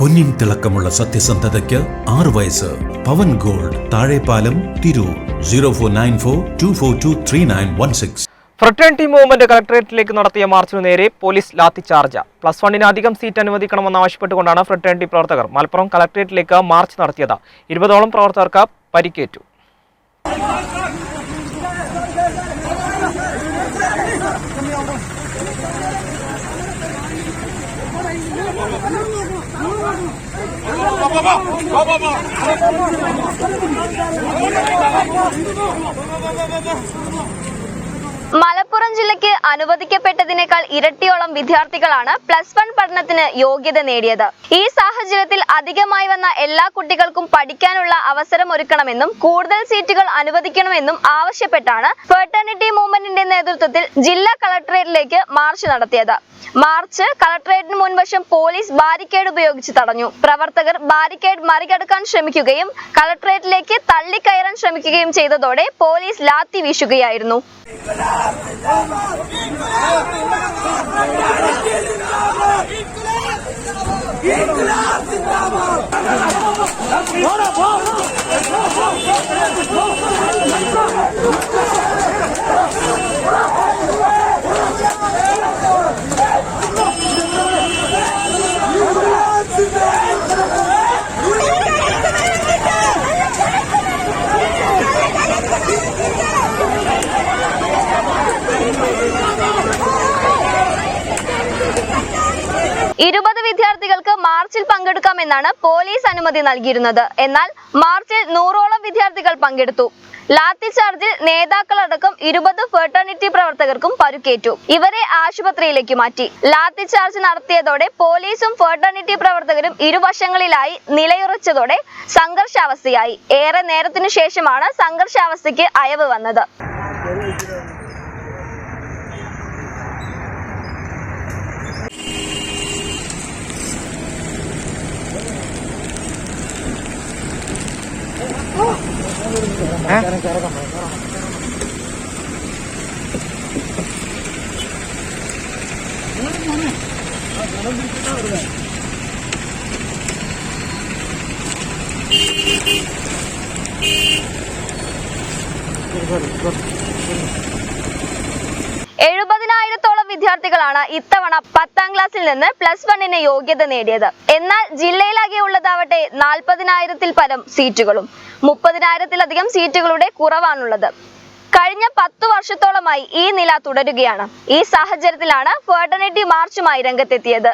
പൊന്നിൻ തിളക്കമുള്ള സത്യസന്ധതയ്ക്ക് ആറ് വയസ്സ്. Pavan gold Thazhepalam Tirur. Zero four nine four two four two three nine one six. Fraternity movement കളക്ടറേറ്റിലേക്ക് നടത്തിയ മാർച്ചിനു നേരെ പോലീസ് ലാത്തി ചാർജ്. പ്ലസ് വണ്ണിന് അധികം സീറ്റ് അനുവദിക്കണമെന്ന് ആവശ്യപ്പെട്ടുകൊണ്ടാണ് ഫ്രട്ടേണിറ്റി പ്രവർത്തകർ മലപ്പുറം കളക്ടറേറ്റിലേക്ക് മാർച്ച് നടത്തിയത്. ഇരുപതോളം പ്രവർത്തകർക്ക് പരിക്കേറ്റു. 봐봐봐. 봐봐봐. മലപ്പുറം ജില്ലയ്ക്ക് അനുവദിക്കപ്പെട്ടതിനേക്കാൾ ഇരട്ടിയോളം വിദ്യാർത്ഥികളാണ് പ്ലസ് വൺ പഠനത്തിന് യോഗ്യത നേടിയത്. ഈ സാഹചര്യത്തിൽ അധികമായി വന്ന എല്ലാ കുട്ടികൾക്കും പഠിക്കാനുള്ള അവസരം ഒരുക്കണമെന്നും കൂടുതൽ സീറ്റുകൾ അനുവദിക്കണമെന്നും ആവശ്യപ്പെട്ടാണ് ഫെർട്ടേണിറ്റി മൂവ്മെന്റിന്റെ നേതൃത്വത്തിൽ ജില്ലാ കളക്ടറേറ്റിലേക്ക് മാർച്ച് നടത്തിയത്. മാർച്ച് കളക്ടറേറ്റിന് മുൻവശം പോലീസ് ബാരിക്കേഡ് ഉപയോഗിച്ച് തടഞ്ഞു. പ്രവർത്തകർ ബാരിക്കേഡ് മറികടക്കാൻ ശ്രമിക്കുകയും കളക്ടറേറ്റിലേക്ക് തള്ളിക്കയറാൻ ശ്രമിക്കുകയും ചെയ്തതോടെ പോലീസ് ലാത്തി വീശുകയായിരുന്നു. ¡Ahora, ഇരുപത് വിദ്യാർത്ഥികൾക്ക് മാർച്ചിൽ പങ്കെടുക്കാമെന്നാണ് പോലീസ് അനുമതി നൽകിയിരുന്നത്. എന്നാൽ മാർച്ചിൽ നൂറോളം വിദ്യാർത്ഥികൾ പങ്കെടുത്തു. ലാത്തി ചാർജിൽ നേതാക്കളടക്കം ഇരുപത് ഫെർട്ടേണിറ്റി പ്രവർത്തകർക്കും പരുക്കേറ്റു. ഇവരെ ആശുപത്രിയിലേക്ക് മാറ്റി. ലാത്തി ചാർജ് നടത്തിയതോടെ പോലീസും ഫെർട്ടേണിറ്റി പ്രവർത്തകരും ഇരുവശങ്ങളിലായി നിലയുറച്ചതോടെ സംഘർഷാവസ്ഥയായി. ഏറെ നേരത്തിനു ശേഷമാണ് സംഘർഷാവസ്ഥയ്ക്ക് അയവ് വന്നത്. എഴുപതിനായിരത്തോളം വിദ്യാർത്ഥികളാണ് ഇത്തവണ പത്താം ക്ലാസ്സിൽ നിന്ന് പ്ലസ് വണ്ണിന് യോഗ്യത നേടിയത്. എന്നാൽ ജില്ലയിലാകെ ഉള്ളതാവട്ടെ നാൽപ്പതിനായിരത്തിൽ പരം സീറ്റുകളും മുപ്പതിനായിരത്തിലധികം സീറ്റുകളുടെ കുറവാണുള്ളത്. കഴിഞ്ഞ പത്തു വർഷത്തോളമായി ഈ നില തുടരുകയാണ്. ഈ സാഹചര്യത്തിലാണ് ഫെർട്ടർണിറ്റി മാർച്ചുമായി രംഗത്തെത്തിയത്.